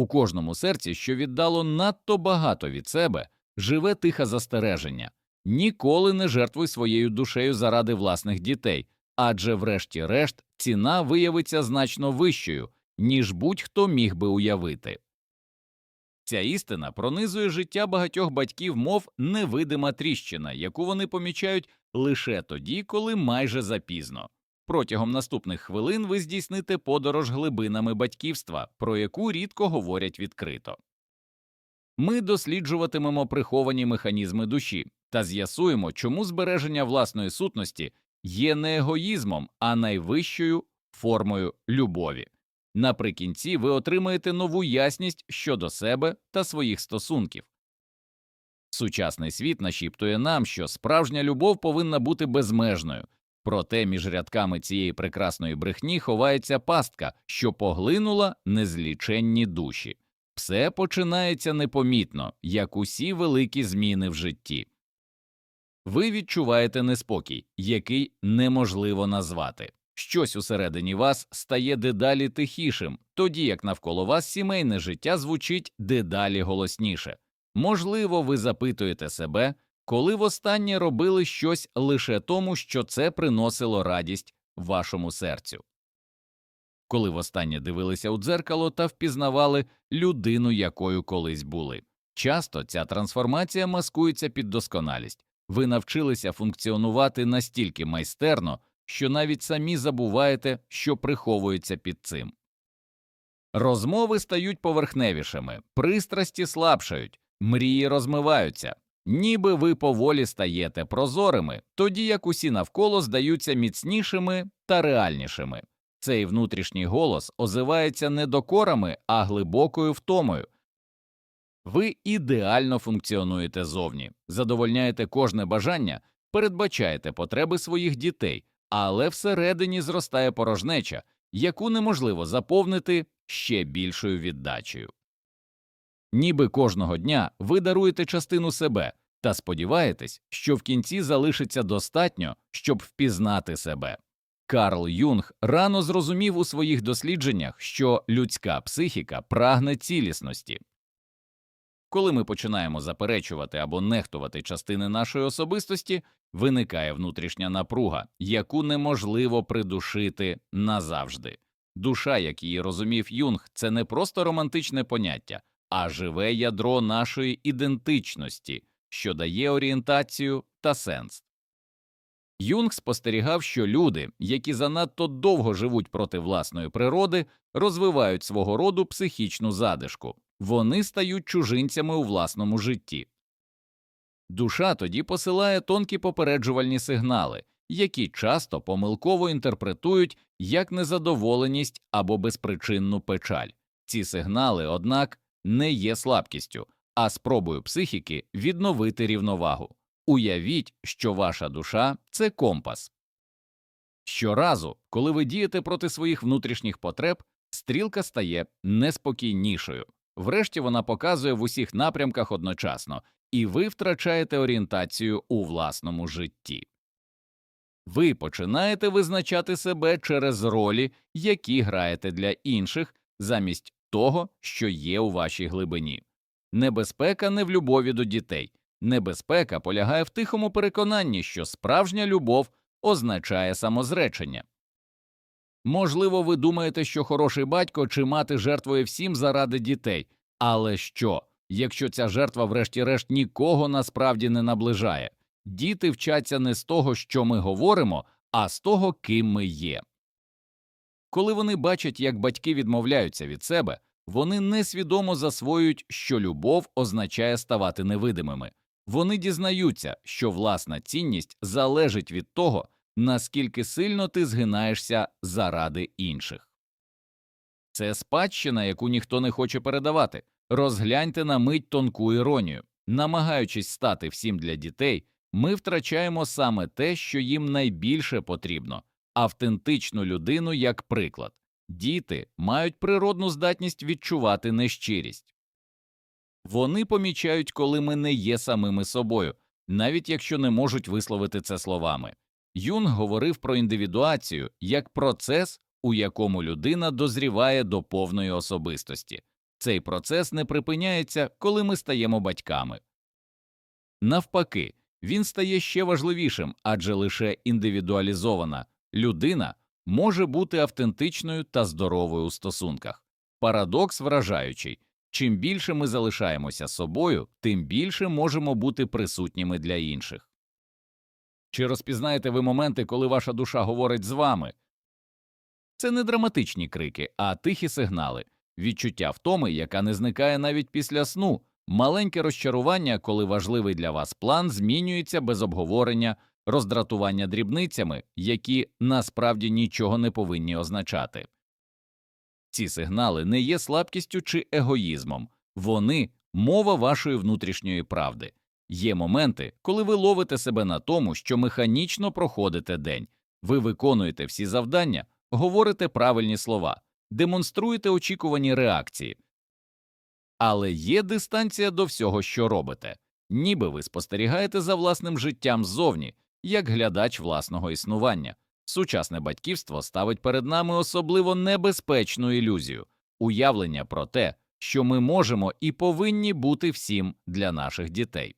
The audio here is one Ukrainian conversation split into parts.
У кожному серці, що віддало надто багато від себе, живе тихе застереження ніколи не жертвуй своєю душею заради власних дітей, адже, врешті-решт, ціна виявиться значно вищою, ніж будь-хто міг би уявити. Ця істина пронизує життя багатьох батьків, мов невидима тріщина, яку вони помічають лише тоді, коли майже запізно. Протягом наступних хвилин ви здійсните подорож глибинами батьківства, про яку рідко говорять відкрито. Ми досліджуватимемо приховані механізми душі та з'ясуємо, чому збереження власної сутності є не егоїзмом, а найвищою формою любові. Наприкінці ви отримаєте нову ясність щодо себе та своїх стосунків. Сучасний світ нашіптує нам, що справжня любов повинна бути безмежною, проте між рядками цієї прекрасної брехні ховається пастка, що поглинула незліченні душі. Все починається непомітно, як усі великі зміни в житті. Ви відчуваєте неспокій, який неможливо назвати. Щось усередині вас стає дедалі тихішим, тоді як навколо вас сімейне життя звучить дедалі голосніше. Можливо, ви запитуєте себе, коли востаннє робили щось лише тому, що це приносило радість вашому серцю. Коли востаннє дивилися у дзеркало та впізнавали людину, якою колись були. Часто ця трансформація маскується під досконалість. Ви навчилися функціонувати настільки майстерно, що навіть самі забуваєте, що приховується під цим. Розмови стають поверхневішими, пристрасті слабшають, мрії розмиваються, ніби ви поволі стаєте прозорими, тоді як усі навколо здаються міцнішими та реальнішими. Цей внутрішній голос озивається не докорами, а глибокою втомою. Ви ідеально функціонуєте зовні, задовольняєте кожне бажання, передбачаєте потреби своїх дітей, але всередині зростає порожнеча, яку неможливо заповнити ще більшою віддачею. Ніби кожного дня ви даруєте частину себе та сподіваєтесь, що в кінці залишиться достатньо, щоб впізнати себе. Карл Юнг рано зрозумів у своїх дослідженнях, що людська психіка прагне цілісності. Коли ми починаємо заперечувати або нехтувати частини нашої особистості, виникає внутрішня напруга, яку неможливо придушити назавжди. Душа, як її розумів Юнг, це не просто романтичне поняття, а живе ядро нашої ідентичності, що дає орієнтацію та сенс. Юнг спостерігав, що люди, які занадто довго живуть проти власної природи, розвивають свого роду психічну задишку, вони стають чужинцями у власному житті. Душа тоді посилає тонкі попереджувальні сигнали, які часто помилково інтерпретують як незадоволеність або безпричинну печаль. Ці сигнали, однак, не є слабкістю, а спробою психіки відновити рівновагу. Уявіть, що ваша душа це компас. Щоразу, коли ви дієте проти своїх внутрішніх потреб, стрілка стає неспокійнішою. Врешті вона показує в усіх напрямках одночасно, і ви втрачаєте орієнтацію у власному житті. Ви починаєте визначати себе через ролі, які граєте для інших, замість того, що є у вашій глибині. Небезпека не в любові до дітей. Небезпека полягає в тихому переконанні, що справжня любов означає самозречення. Можливо, ви думаєте, що хороший батько чи мати жертвує всім заради дітей, але що, якщо ця жертва, врешті-решт, нікого насправді не наближає? Діти вчаться не з того, що ми говоримо, а з того, ким ми є. Коли вони бачать, як батьки відмовляються від себе, вони несвідомо засвоюють, що любов означає ставати невидимими. Вони дізнаються, що власна цінність залежить від того, наскільки сильно ти згинаєшся заради інших. Це спадщина, яку ніхто не хоче передавати. Розгляньте на мить тонку іронію. Намагаючись стати всім для дітей, ми втрачаємо саме те, що їм найбільше потрібно автентичну людину як приклад. Діти мають природну здатність відчувати нещирість. Вони помічають, коли ми не є самими собою, навіть якщо не можуть висловити це словами. Юнг говорив про індивідуацію як процес, у якому людина дозріває до повної особистості. Цей процес не припиняється, коли ми стаємо батьками. Навпаки, він стає ще важливішим, адже лише індивідуалізована людина може бути автентичною та здоровою у стосунках. Парадокс вражаючий чим більше ми залишаємося собою, тим більше можемо бути присутніми для інших. Чи розпізнаєте ви моменти, коли ваша душа говорить з вами? Це не драматичні крики, а тихі сигнали, відчуття втоми, яка не зникає навіть після сну, маленьке розчарування, коли важливий для вас план змінюється без обговорення, роздратування дрібницями, які насправді нічого не повинні означати. Ці сигнали не є слабкістю чи егоїзмом, вони мова вашої внутрішньої правди. Є моменти, коли ви ловите себе на тому, що механічно проходите день, ви виконуєте всі завдання, говорите правильні слова, демонструєте очікувані реакції. Але є дистанція до всього, що робите, ніби ви спостерігаєте за власним життям ззовні, як глядач власного існування. Сучасне батьківство ставить перед нами особливо небезпечну ілюзію уявлення про те, що ми можемо і повинні бути всім для наших дітей.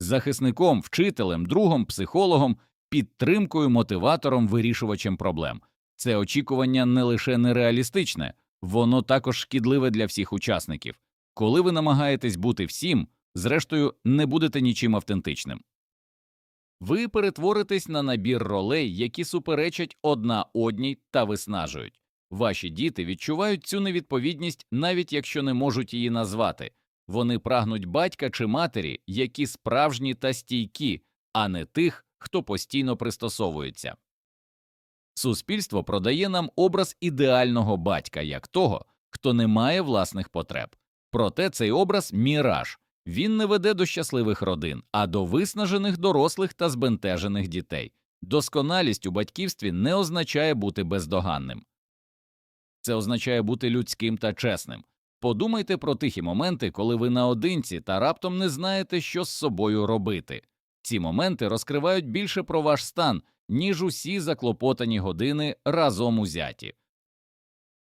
Захисником, вчителем, другом, психологом, підтримкою, мотиватором, вирішувачем проблем. Це очікування не лише нереалістичне, воно також шкідливе для всіх учасників. Коли ви намагаєтесь бути всім, зрештою не будете нічим автентичним. Ви перетворитесь на набір ролей, які суперечать одна одній та виснажують. Ваші діти відчувають цю невідповідність, навіть якщо не можуть її назвати. Вони прагнуть батька чи матері, які справжні та стійкі, а не тих, хто постійно пристосовується. Суспільство продає нам образ ідеального батька як того, хто не має власних потреб. Проте цей образ міраж, він не веде до щасливих родин, а до виснажених дорослих та збентежених дітей. Досконалість у батьківстві не означає бути бездоганним. Це означає бути людським та чесним. Подумайте про тихі моменти, коли ви наодинці та раптом не знаєте, що з собою робити. Ці моменти розкривають більше про ваш стан, ніж усі заклопотані години разом узяті.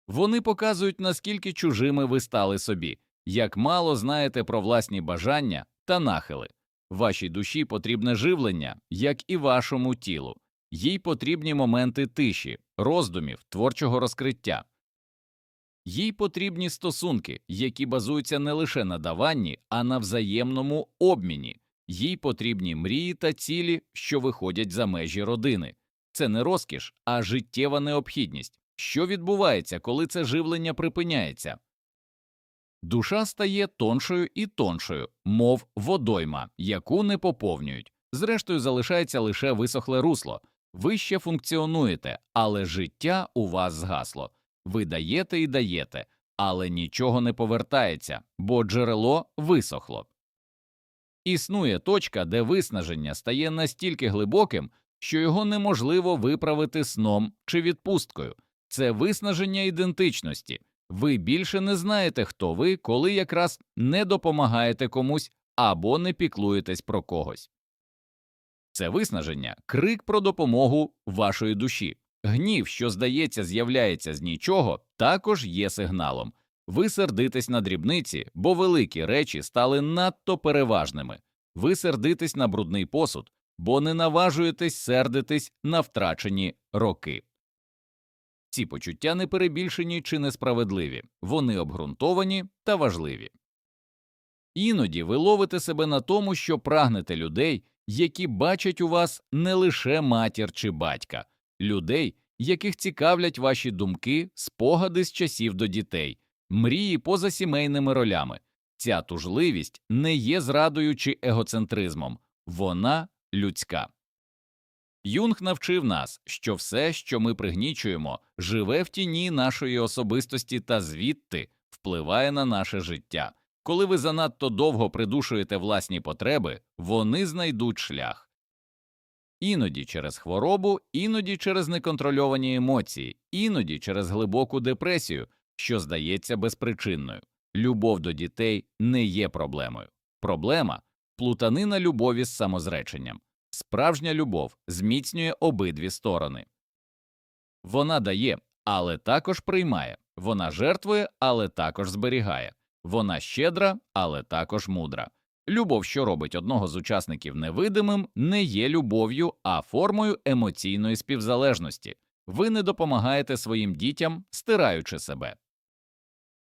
Вони показують, наскільки чужими ви стали собі, як мало знаєте про власні бажання та нахили. Вашій душі потрібне живлення, як і вашому тілу, їй потрібні моменти тиші, роздумів, творчого розкриття. Їй потрібні стосунки, які базуються не лише на даванні, а на взаємному обміні, їй потрібні мрії та цілі, що виходять за межі родини. Це не розкіш, а життєва необхідність. Що відбувається, коли це живлення припиняється? Душа стає тоншою і тоншою, мов водойма, яку не поповнюють. Зрештою, залишається лише висохле русло. Ви ще функціонуєте, але життя у вас згасло. Ви даєте і даєте, але нічого не повертається, бо джерело висохло. Існує точка, де виснаження стає настільки глибоким, що його неможливо виправити сном чи відпусткою. Це виснаження ідентичності. Ви більше не знаєте, хто ви, коли якраз не допомагаєте комусь або не піклуєтесь про когось. Це виснаження крик про допомогу вашої душі. Гнів, що, здається, з'являється з нічого, також є сигналом. Ви сердитесь на дрібниці, бо великі речі стали надто переважними. Ви сердитесь на брудний посуд, бо не наважуєтесь сердитись на втрачені роки. Ці почуття не перебільшені чи несправедливі, вони обґрунтовані та важливі. Іноді ви ловите себе на тому, що прагнете людей, які бачать у вас не лише матір чи батька, людей, яких цікавлять ваші думки, спогади з часів до дітей, мрії поза сімейними ролями. Ця тужливість не є зрадою чи егоцентризмом, вона людська. Юнг навчив нас, що все, що ми пригнічуємо, живе в тіні нашої особистості та звідти впливає на наше життя. Коли ви занадто довго придушуєте власні потреби, вони знайдуть шлях. Іноді через хворобу, іноді через неконтрольовані емоції, іноді через глибоку депресію, що здається безпричинною. Любов до дітей не є проблемою. Проблема плутанина любові з самозреченням. Справжня любов зміцнює обидві сторони. Вона дає, але також приймає. Вона жертвує, але також зберігає. Вона щедра, але також мудра. Любов, що робить одного з учасників невидимим, не є любов'ю, а формою емоційної співзалежності. Ви не допомагаєте своїм дітям, стираючи себе.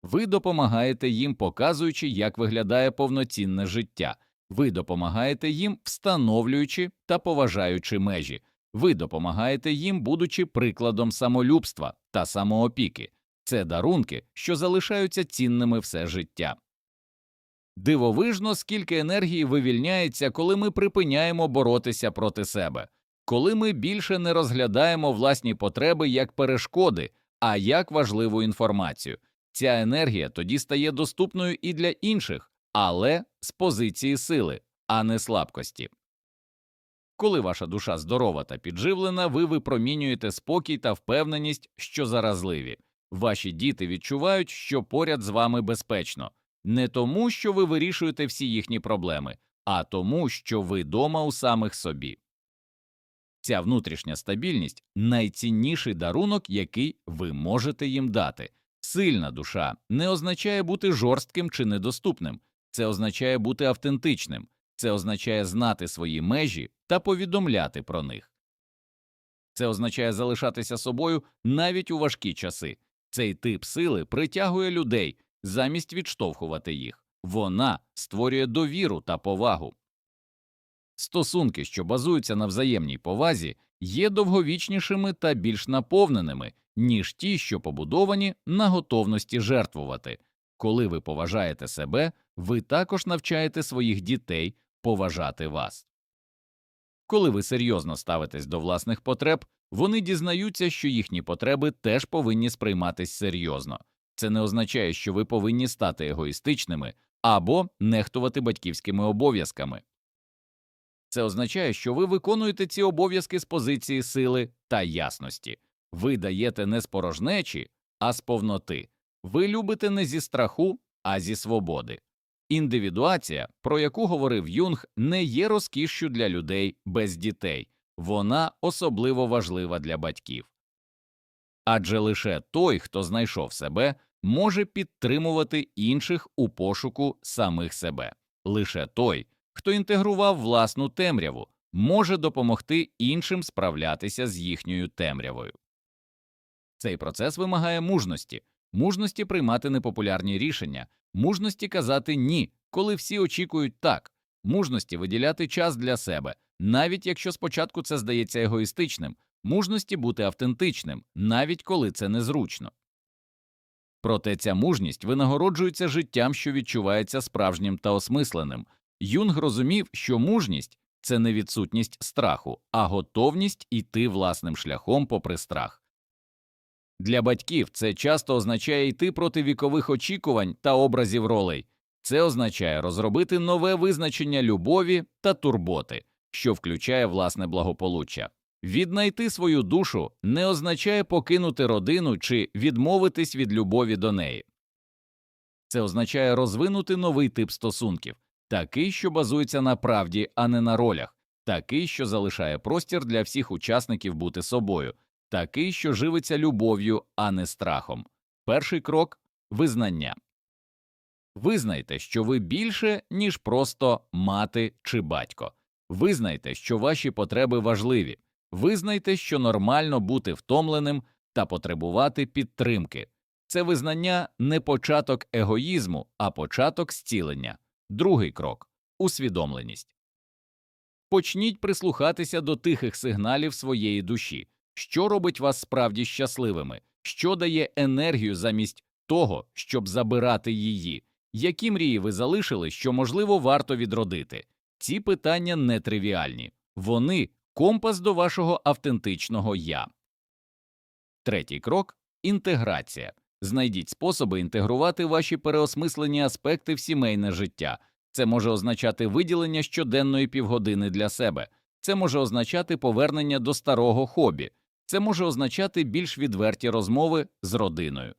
Ви допомагаєте їм, показуючи, як виглядає повноцінне життя. Ви допомагаєте їм, встановлюючи та поважаючи межі. Ви допомагаєте їм, будучи прикладом самолюбства та самоопіки. Це дарунки, що залишаються цінними все життя. Дивовижно, скільки енергії вивільняється, коли ми припиняємо боротися проти себе, коли ми більше не розглядаємо власні потреби як перешкоди, а як важливу інформацію. Ця енергія тоді стає доступною і для інших, але з позиції сили, а не слабкості. Коли ваша душа здорова та підживлена, ви випромінюєте спокій та впевненість, що заразливі. Ваші діти відчувають, що поряд з вами безпечно, не тому, що ви вирішуєте всі їхні проблеми, а тому, що ви дома у самих собі. Ця внутрішня стабільність найцінніший дарунок, який ви можете їм дати. Сильна душа не означає бути жорстким чи недоступним, це означає бути автентичним, це означає знати свої межі та повідомляти про них. Це означає залишатися собою навіть у важкі часи. Цей тип сили притягує людей замість відштовхувати їх. Вона створює довіру та повагу. Стосунки, що базуються на взаємній повазі, є довговічнішими та більш наповненими, ніж ті, що побудовані на готовності жертвувати. Коли ви поважаєте себе, ви також навчаєте своїх дітей поважати вас. Коли ви серйозно ставитесь до власних потреб, вони дізнаються, що їхні потреби теж повинні сприйматись серйозно. Це не означає, що ви повинні стати егоїстичними або нехтувати батьківськими обов'язками. Це означає, що ви виконуєте ці обов'язки з позиції сили та ясності. Ви даєте не з порожнечі, а з повноти. Ви любите не зі страху, а зі свободи. Індивідуація, про яку говорив Юнг, не є розкішшю для людей без дітей, вона особливо важлива для батьків. Адже лише той, хто знайшов себе, може підтримувати інших у пошуку самих себе. Лише той, хто інтегрував власну темряву, може допомогти іншим справлятися з їхньою темрявою. Цей процес вимагає мужності, мужності приймати непопулярні рішення, мужності казати ні, коли всі очікують так, мужності виділяти час для себе, навіть якщо спочатку це здається егоїстичним, мужності бути автентичним, навіть коли це незручно. Проте ця мужність винагороджується життям, що відчувається справжнім та осмисленим. Юнг розумів, що мужність це не відсутність страху, а готовність іти власним шляхом попри страх. Для батьків це часто означає йти проти вікових очікувань та образів ролей. Це означає розробити нове визначення любові та турботи, що включає власне благополуччя. Віднайти свою душу не означає покинути родину чи відмовитись від любові до неї. Це означає розвинути новий тип стосунків, такий, що базується на правді, а не на ролях, такий, що залишає простір для всіх учасників бути собою, такий, що живиться любов'ю, а не страхом. Перший крок визнання. Визнайте, що ви більше, ніж просто мати чи батько. Визнайте, що ваші потреби важливі. Визнайте, що нормально бути втомленим та потребувати підтримки. Це визнання не початок егоїзму, а початок зцілення. Другий крок усвідомленість. Почніть прислухатися до тихих сигналів своєї душі, що робить вас справді щасливими, що дає енергію замість того, щоб забирати її, які мрії ви залишили, що можливо варто відродити. Ці питання не тривіальні, вони компас до вашого автентичного я. Третій крок інтеграція. Знайдіть способи інтегрувати ваші переосмислені аспекти в сімейне життя. Це може означати виділення щоденної півгодини для себе, це може означати повернення до старого хобі, це може означати більш відверті розмови з родиною.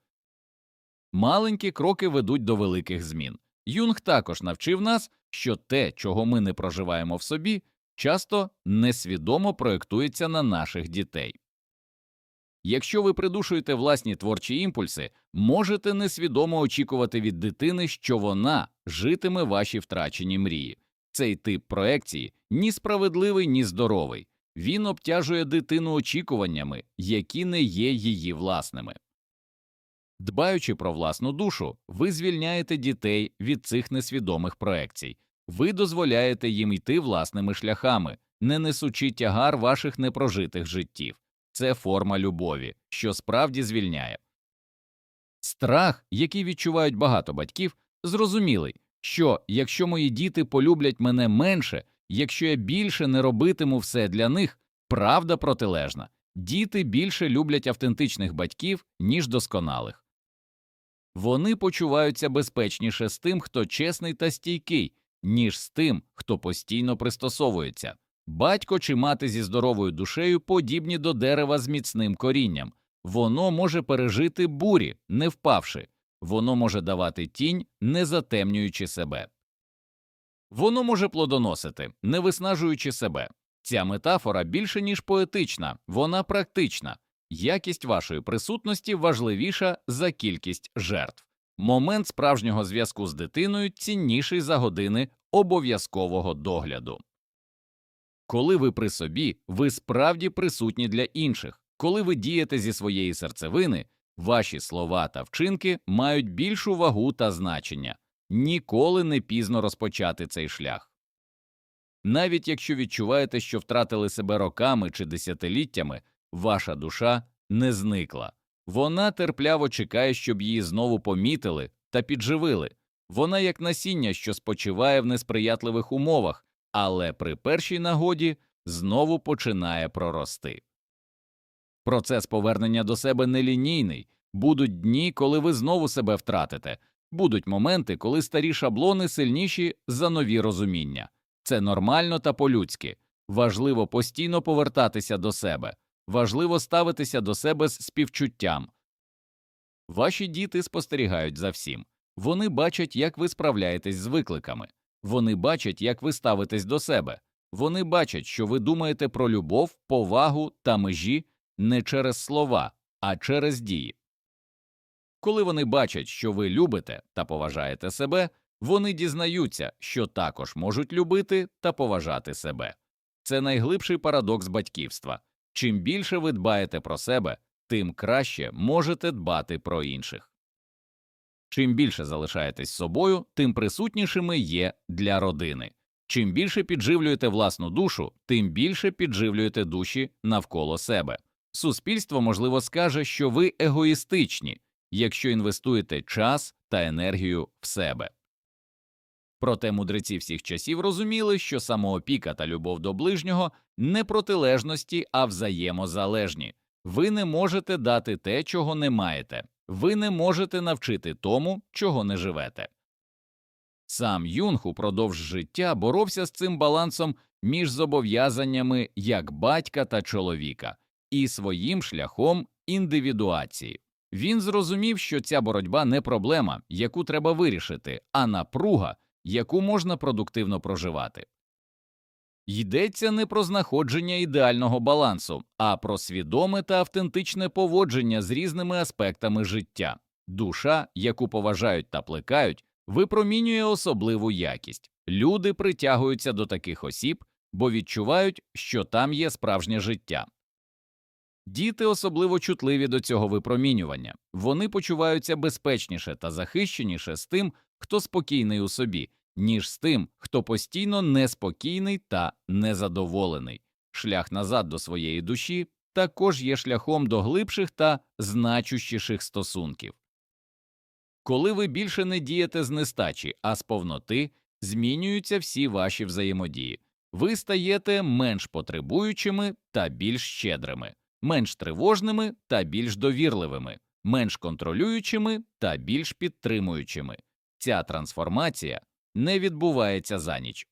Маленькі кроки ведуть до великих змін. Юнг також навчив нас, що те, чого ми не проживаємо в собі, часто несвідомо проєктується на наших дітей. Якщо ви придушуєте власні творчі імпульси, можете несвідомо очікувати від дитини, що вона житиме ваші втрачені мрії. Цей тип проекції ні справедливий, ні здоровий. Він обтяжує дитину очікуваннями, які не є її власними. Дбаючи про власну душу, ви звільняєте дітей від цих несвідомих проекцій, ви дозволяєте їм йти власними шляхами, не несучи тягар ваших непрожитих життів. Це форма любові, що справді звільняє. Страх, який відчувають багато батьків, зрозумілий, що якщо мої діти полюблять мене менше, якщо я більше не робитиму все для них, правда протилежна. Діти більше люблять автентичних батьків, ніж досконалих. Вони почуваються безпечніше з тим, хто чесний та стійкий, ніж з тим, хто постійно пристосовується. Батько чи мати зі здоровою душею подібні до дерева з міцним корінням. Воно може пережити бурі, не впавши, воно може давати тінь, не затемнюючи себе. Воно може плодоносити, не виснажуючи себе. Ця метафора більше ніж поетична, вона практична. Якість вашої присутності важливіша за кількість жертв. Момент справжнього зв'язку з дитиною цінніший за години обов'язкового догляду. Коли ви при собі, ви справді присутні для інших. Коли ви дієте зі своєї серцевини, ваші слова та вчинки мають більшу вагу та значення. Ніколи не пізно розпочати цей шлях. Навіть якщо відчуваєте, що втратили себе роками чи десятиліттями, ваша душа не зникла. Вона терпляво чекає, щоб її знову помітили та підживили. Вона як насіння, що спочиває в несприятливих умовах, але при першій нагоді знову починає прорости. Процес повернення до себе нелінійний, будуть дні, коли ви знову себе втратите, будуть моменти, коли старі шаблони сильніші за нові розуміння. Це нормально та по-людськи. Важливо постійно повертатися до себе, важливо ставитися до себе з співчуттям. Ваші діти спостерігають за всім. Вони бачать, як ви справляєтесь з викликами, вони бачать, як ви ставитесь до себе, вони бачать, що ви думаєте про любов, повагу та межі не через слова, а через дії. Коли вони бачать, що ви любите та поважаєте себе, вони дізнаються, що також можуть любити та поважати себе. Це найглибший парадокс батьківства. Чим більше ви дбаєте про себе, тим краще можете дбати про інших. Чим більше залишаєтесь собою, тим присутнішими є для родини. Чим більше підживлюєте власну душу, тим більше підживлюєте душі навколо себе. Суспільство, можливо, скаже, що ви егоїстичні, якщо інвестуєте час та енергію в себе. Проте мудреці всіх часів розуміли, що самоопіка та любов до ближнього не протилежності, а взаємозалежні. Ви не можете дати те, чого не маєте, ви не можете навчити тому, чого не живете. Сам Юнг упродовж життя боровся з цим балансом між зобов'язаннями як батька та чоловіка і своїм шляхом індивідуації. Він зрозумів, що ця боротьба не проблема, яку треба вирішити, а напруга, яку можна продуктивно проживати. Йдеться не про знаходження ідеального балансу, а про свідоме та автентичне поводження з різними аспектами життя. Душа, яку поважають та плекають, випромінює особливу якість. Люди притягуються до таких осіб, бо відчувають, що там є справжнє життя. Діти особливо чутливі до цього випромінювання, вони почуваються безпечніше та захищеніше з тим, хто спокійний у собі, ніж з тим, хто постійно неспокійний та незадоволений. Шлях назад до своєї душі також є шляхом до глибших та значущіших стосунків. Коли ви більше не дієте з нестачі, а з повноти, змінюються всі ваші взаємодії. Ви стаєте менш потребуючими та більш щедрими, менш тривожними та більш довірливими, менш контролюючими та більш підтримуючими. Ця трансформація не відбувається за ніч.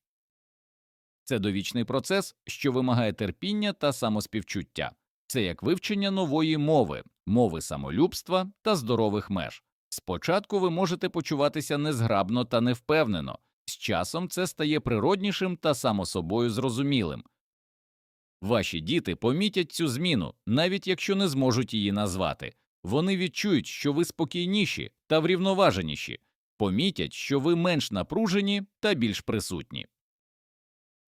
Це довічний процес, що вимагає терпіння та самоспівчуття. Це як вивчення нової мови, мови самолюбства та здорових меж. Спочатку ви можете почуватися незграбно та невпевнено, з часом це стає природнішим та само собою зрозумілим. Ваші діти помітять цю зміну, навіть якщо не зможуть її назвати. Вони відчують, що ви спокійніші та врівноваженіші, помітять, що ви менш напружені та більш присутні.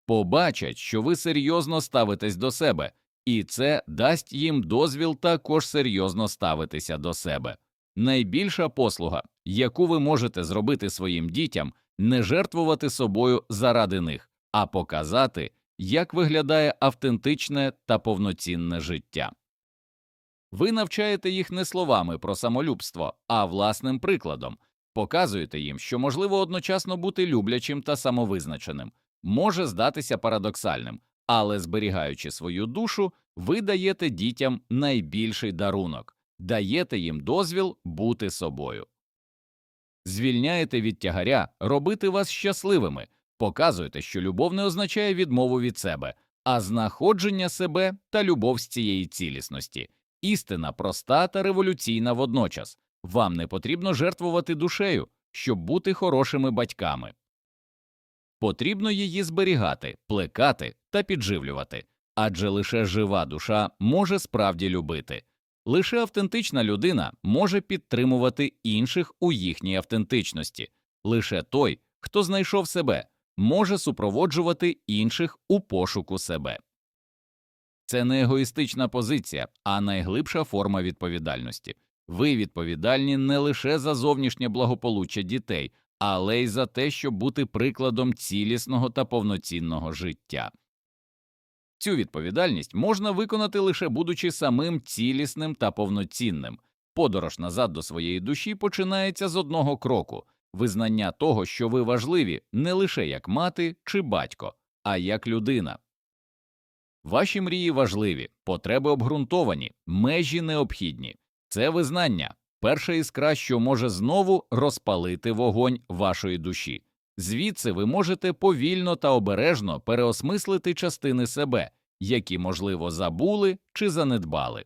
Побачать, що ви серйозно ставитесь до себе, і це дасть їм дозвіл також серйозно ставитися до себе. Найбільша послуга, яку ви можете зробити своїм дітям, не жертвувати собою заради них, а показати, як виглядає автентичне та повноцінне життя. Ви навчаєте їх не словами про самолюбство, а власним прикладом, показуєте їм, що можливо одночасно бути люблячим та самовизначеним, може здатися парадоксальним, але зберігаючи свою душу, ви даєте дітям найбільший дарунок, даєте їм дозвіл бути собою. Звільняєте від тягаря робити вас щасливими, показуєте, що любов не означає відмову від себе, а знаходження себе та любов з цієї цілісності. Істина проста та революційна водночас. Вам не потрібно жертвувати душею, щоб бути хорошими батьками. Потрібно її зберігати, плекати та підживлювати, адже лише жива душа може справді любити. Лише автентична людина може підтримувати інших у їхній автентичності. Лише той, хто знайшов себе, може супроводжувати інших у пошуку себе. Це не егоїстична позиція, а найглибша форма відповідальності. Ви відповідальні не лише за зовнішнє благополуччя дітей, але й за те, щоб бути прикладом цілісного та повноцінного життя. Цю відповідальність можна виконати лише будучи самим цілісним та повноцінним. Подорож назад до своєї душі починається з одного кроку визнання того, що ви важливі не лише як мати чи батько, а як людина. Ваші мрії важливі, потреби обґрунтовані, межі необхідні. Це визнання, перша іскра, що може знову розпалити вогонь вашої душі. Звідси ви можете повільно та обережно переосмислити частини себе, які, можливо, забули чи занедбали.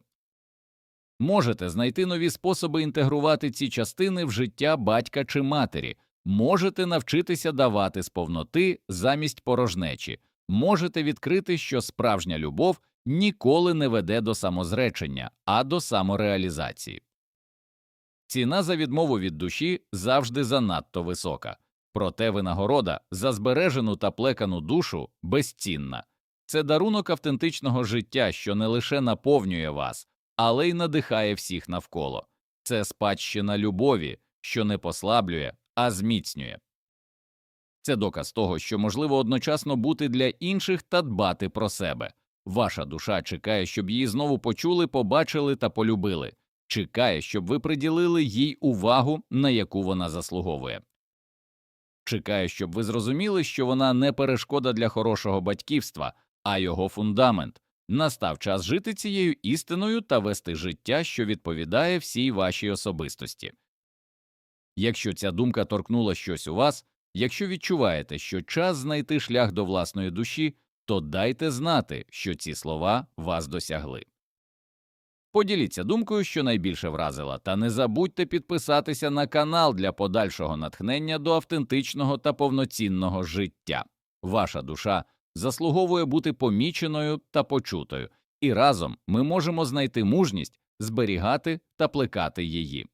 Можете знайти нові способи інтегрувати ці частини в життя батька чи матері, можете навчитися давати з повноти замість порожнечі, можете відкрити, що справжня любов ніколи не веде до самозречення, а до самореалізації. Ціна за відмову від душі завжди занадто висока, проте винагорода за збережену та плекану душу безцінна. Це дарунок автентичного життя, що не лише наповнює вас, але й надихає всіх навколо. Це спадщина любові, що не послаблює, а зміцнює. Це доказ того, що можливо одночасно бути для інших та дбати про себе. Ваша душа чекає, щоб її знову почули, побачили та полюбили, чекає, щоб ви приділили їй увагу, на яку вона заслуговує. Чекає, щоб ви зрозуміли, що вона не перешкода для хорошого батьківства, а його фундамент. Настав час жити цією істиною та вести життя, що відповідає всій вашій особистості. Якщо ця думка торкнула щось у вас, якщо відчуваєте, що час знайти шлях до власної душі, то дайте знати, що ці слова вас досягли. Поділіться думкою, що найбільше вразила, та не забудьте підписатися на канал для подальшого натхнення до автентичного та повноцінного життя. Ваша душа заслуговує бути поміченою та почутою, і разом ми можемо знайти мужність зберігати та плекати її.